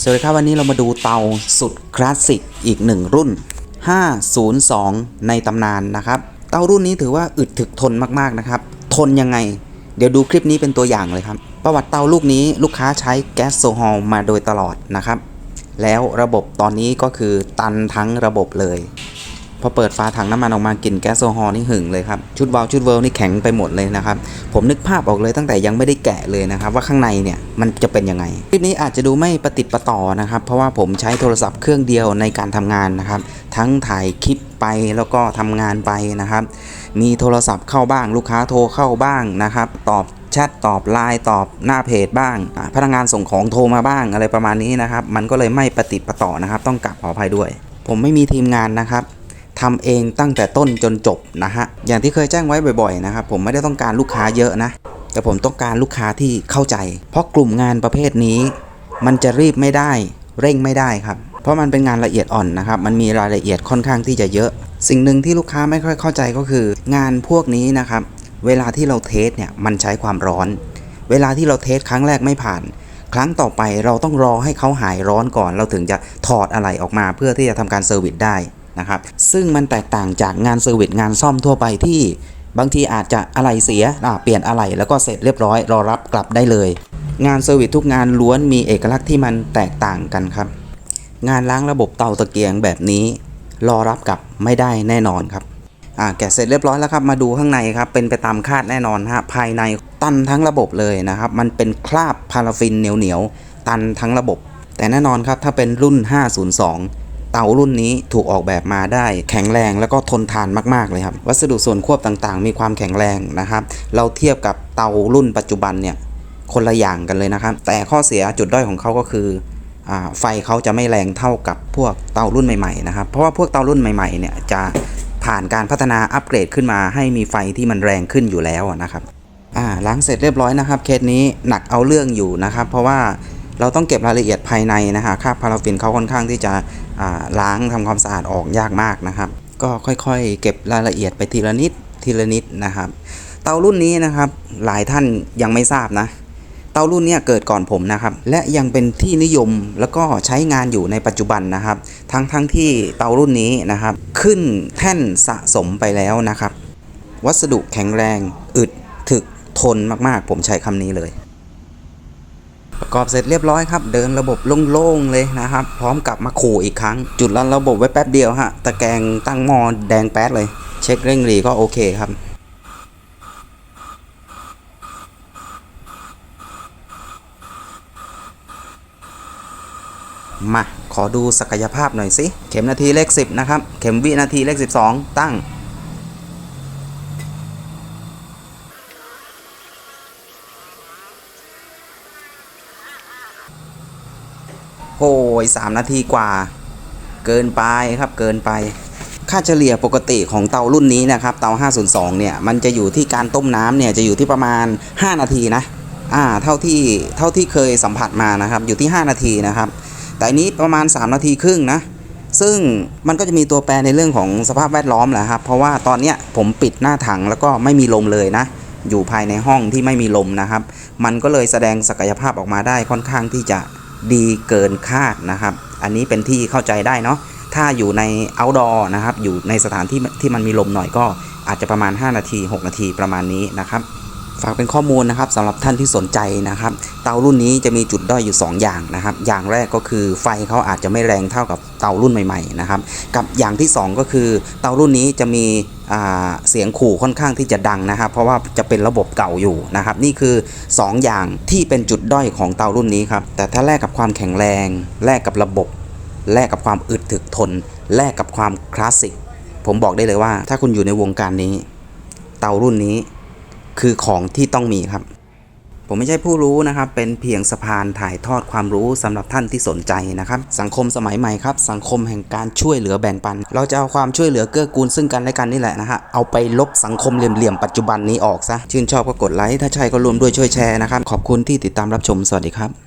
สวัสดีครับวันนี้เรามาดูเตาสุดคลาสสิกอีกหนึ่งรุ่น 502 ในตำนานนะครับ เตารุ่นนี้ถือว่าอึดถึกทนมากๆนะครับ ทนยังไง เดี๋ยวดูคลิปนี้เป็นตัวอย่างเลยครับ ประวัติเตาลูกนี้ลูกค้าใช้แก๊สโซฮอลมาโดยตลอดนะครับ แล้วระบบตอนนี้ก็คือตันทั้งระบบเลย อเปิดฝาถังน้ำมันออกมากลิ่นแก๊สโซฮอลนี่หึงเลยครับ ชุดวาล์วชุดเวลนี่แข็งไปหมดเลยนะครับ ผมนึกภาพออกเลยตั้งแต่ยังไม่ได้แกะเลยนะครับ ว่าข้างในเนี่ยมันจะเป็นยังไง คลิปนี้อาจจะดูไม่ประติดประต่อนะครับ เพราะว่าผมใช้โทรศัพท์เครื่องเดียวในการทำงานนะครับ ทั้งถ่ายคลิปไปแล้วก็ทำงานไปนะครับ มีโทรศัพท์เข้าบ้าง ลูกค้าโทรเข้าบ้างนะครับ ตอบแชทตอบไลน์ตอบหน้าเพจบ้าง พนักงานส่งของโทรมาบ้างอะไรประมาณนี้นะครับ มันก็เลยไม่ประติดประต่อนะครับ ต้องกราบขออภัยด้วย ผมไม่มีทีมงานนะครับ ทำเองตั้งแต่ต้นจนจบนะฮะอย่างที่เคยแจ้งไว้บ่อยๆนะครับผมไม่ได้ต้องการลูกค้าเยอะนะ แต่ผมต้องการลูกค้าที่เข้าใจ เพราะกลุ่มงานประเภทนี้ มันจะรีบไม่ได้ เร่งไม่ได้ครับ เพราะมันเป็นงานละเอียดอ่อนนะครับมันมีรายละเอียดค่อนข้างที่จะเยอะ สิ่งหนึ่งที่ลูกค้าไม่ค่อยเข้าใจก็คือ งานพวกนี้นะครับเวลาที่เราเทสเนี่ยมันใช้ความร้อน เวลาที่เราเทสครั้งแรกไม่ผ่าน ครั้งต่อไปเราต้องรอให้เขาหายร้อนก่อน เราถึงจะถอดอะไรออกมาเพื่อที่จะทำการเซอร์วิสได้ นะครับ ซึ่งมันแตกต่างจากงานเซอร์วิสงานซ่อมทั่วไปที่บางทีอาจจะอะไรเสียเปลี่ยนอะไรแล้วก็เสร็จเรียบร้อยรอรับกลับได้เลย งานเซอร์วิสทุกงานล้วนมีเอกลักษณ์ที่มันแตกต่างกันครับ งานล้างระบบเตาตะเกียงแบบนี้ รอรับกลับไม่ได้แน่นอนครับอ่าแกะเสร็จเรียบร้อยแล้วครับมาดูข้างในครับเป็นไปตามคาดแน่นอนฮะภายในตันทั้งระบบเลยนะครับ มันเป็นคราบพาราฟินเหนียวๆตันทั้งระบบ แต่แน่นอนครับถ้าเป็นรุ่น 502 เตารุ่นนี้ถูกออกแบบมาได้แข็งแรงแล้วก็ทนทานมากๆเลยครับ วัสดุส่วนควบต่างๆ มีความแข็งแรงนะครับ เราเทียบกับเตารุ่นปัจจุบันเนี่ยคนละอย่างกันเลยนะครับ แต่ข้อเสียจุดด้อยของเขาก็คือไฟเขาจะไม่แรงเท่ากับพวกเตารุ่นใหม่ๆนะครับเพราะว่าพวกเตารุ่นใหม่ๆเนี่ยจะผ่านการพัฒนาอัปเกรดขึ้นมาให้มีไฟที่มันแรงขึ้นอยู่แล้วนะครับล้างเสร็จเรียบร้อยนะครับ เคสนี้หนักเอาเรื่องอยู่นะครับ เพราะว่า เราต้องเก็บรายละเอียดภายในนะฮะคราบพาราฟินเขาค่อนข้างที่จะล้างทำความสะอาดออกยากมากนะครับ ก็ค่อยๆ เก็บรายละเอียดไปทีละนิดทีละนิดนะครับ เตารุ่นนี้นะครับหลายท่านยังไม่ทราบนะ เตารุ่นนี้เกิดก่อนผมนะครับ และยังเป็นที่นิยมแล้วก็ใช้งานอยู่ในปัจจุบันนะครับ ทั้งทั้งที่เตารุ่นนี้นะครับ ขึ้นแท่นสะสมไปแล้วนะครับ วัสดุแข็งแรง อึด ถึกทนมากๆ ผมใช้คำนี้เลย ประกอบเสร็จเรียบร้อยครับ เดินระบบโล่งๆเลยนะครับ พร้อมกลับมาขู่อีกครั้ง จุดรันระบบไว้แป๊บเดียวฮะตะแกรงตั้งมอแดงแป๊ดเลย เช็คเร่งรีก็โอเคครับมาขอดูศักยภาพหน่อยสิ เข็มนาทีเลข 10 นะครับ เข็มวินาทีเลข 12 ตั้ง โอ้ย3นาทีกว่า เกินไปครับเกินไป ค่าเฉลี่ยปกติของเตารุ่นนี้นะครับ เตา 502 เนี่ย มันจะอยู่ที่การต้มน้ำเนี่ย จะอยู่ที่ประมาณ 5 นาทีนะ อ่า เท่าที่ เท่าที่เคยสัมผัสมานะครับ อยู่ที่ 5 นาทีนะครับ แต่อันนี้ประมาณ 3 นาทีครึ่งนะ ซึ่งมันก็จะมีตัวแปรในเรื่องของสภาพแวดล้อมแหละครับ เพราะว่าตอนเนี้ยผมปิดหน้าถังแล้วก็ไม่มีลมเลยนะอยู่ภายในห้องที่ไม่มีลมนะครับ มันก็เลยแสดงศักยภาพออกมาได้ค่อนข้างที่จะ ดีเกินคาดนะครับ อันนี้เป็นที่เข้าใจได้เนาะถ้าอยู่ใน outdoor นะครับ อยู่ในสถานที่ที่มันมีลมหน่อยก็อาจจะประมาณ 5 นาที 6 นาทีประมาณนี้นะครับ ฝากเป็นข้อมูลนะครับสำหรับท่านที่สนใจนะครับ เตารุ่นนี้จะมีจุดด้อยอยู่ 2 อย่างนะครับ อย่างแรกก็คือไฟเขาอาจจะไม่แรงเท่ากับเตารุ่นใหม่ๆนะครับ กับอย่างที่ 2 ก็คือเตารุ่นนี้จะมีเสียงขู่ค่อนข้างที่จะดังนะครับ เพราะว่าจะเป็นระบบเก่าอยู่นะครับ นี่คือ 2 อย่างที่เป็นจุดด้อยของเตารุ่นนี้ครับ แต่ถ้าแลกกับความแข็งแรง แลกกับระบบ แลกกับความอึดถึกทน แลกกับความคลาสสิกผมบอกได้เลยว่า ถ้าคุณอยู่ในวงการนี้ เตารุ่นนี้ คือของที่ต้องมีครับ ผมไม่ใช่ผู้รู้นะครับ เป็นเพียงสะพานถ่ายทอดความรู้สำหรับท่านที่สนใจนะครับ สังคมสมัยใหม่ครับ สังคมแห่งการช่วยเหลือแบ่งปัน เราจะเอาความช่วยเหลือเกื้อกูลซึ่งกันและกันนี่แหละนะฮะ เอาไปลบสังคมเหลี่ยมๆปัจจุบันนี้ออกซะ ชื่นชอบก็กดไลค์ ถ้าใช่ก็รวมด้วยช่วยแชร์นะครับ ขอบคุณที่ติดตามรับชม สวัสดีครับ